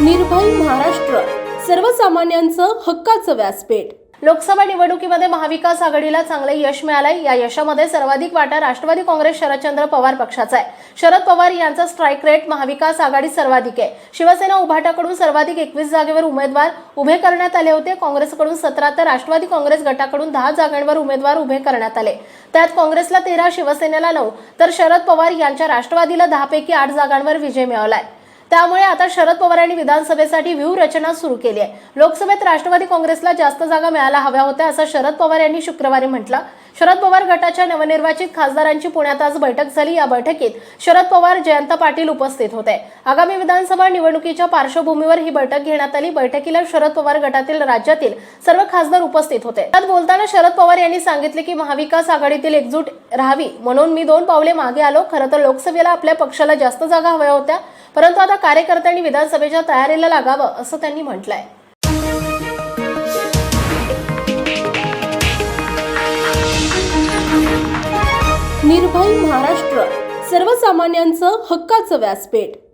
निर्भय महाराष्ट्र. सर्वसामान्यांचं हक्काचं व्यासपीठ. लोकसभा निवडणुकीमध्ये महाविकास आघाडीला चांगले यश मिळालंय. या यशामध्ये सर्वाधिक वाटा राष्ट्रवादी काँग्रेस शरदचंद्र पवार पक्षाचा आहे. शरद पवार यांचा स्ट्राईक रेट महाविकास आघाडी सर्वाधिक आहे. शिवसेना उभाटाकडून सर्वाधिक एकवीस जागेवर उमेदवार उभे करण्यात आले होते. काँग्रेसकडून सतरा तर राष्ट्रवादी काँग्रेस गटाकडून दहा जागांवर उमेदवार उभे करण्यात आले. त्यात काँग्रेसला तेरा शिवसेनेला नऊ. तर शरद पवार यांच्या राष्ट्रवादीला दहापैकी आठ जागांवर विजय मिळवलाय. त्यामुळे आता शरद पवारांनी विधानसभेसाठी व्यूहरचना सुरू केली आहे. लोकसभेत राष्ट्रवादी काँग्रेसला जास्त जागा मिळायला हव्या होत्या असं शरद पवार यांनी शुक्रवारी म्हटलं. शरद पवार गटाच्या नवनिर्वाचित खासदारांची पुण्यात आज बैठक झाली. या बैठकीत शरद पवार जयंत पाटील उपस्थित होते. आगामी विधानसभा निवडणुकीच्या पार्श्वभूमीवर ही बैठक घेण्यात आली. बैठकीला शरद पवार गटातील राज्यातील सर्व खासदार उपस्थित होते. त्यात बोलताना शरद पवार यांनी सांगितले की महाविकास आघाडीतील एकजूट राहावी. म्हणून मी दोन पावले मागे आलो. खरं तर लोकसभेला आपल्या पक्षाला जास्त जागा हव्या होत्या. परंतु आता कार्यकर्त्यांनी विधानसभेच्या तयारीला लागावं असं त्यांनी म्हटलंय. निर्भय महाराष्ट्र सर्वसामान्यांचं हक्काचं व्यासपीठ.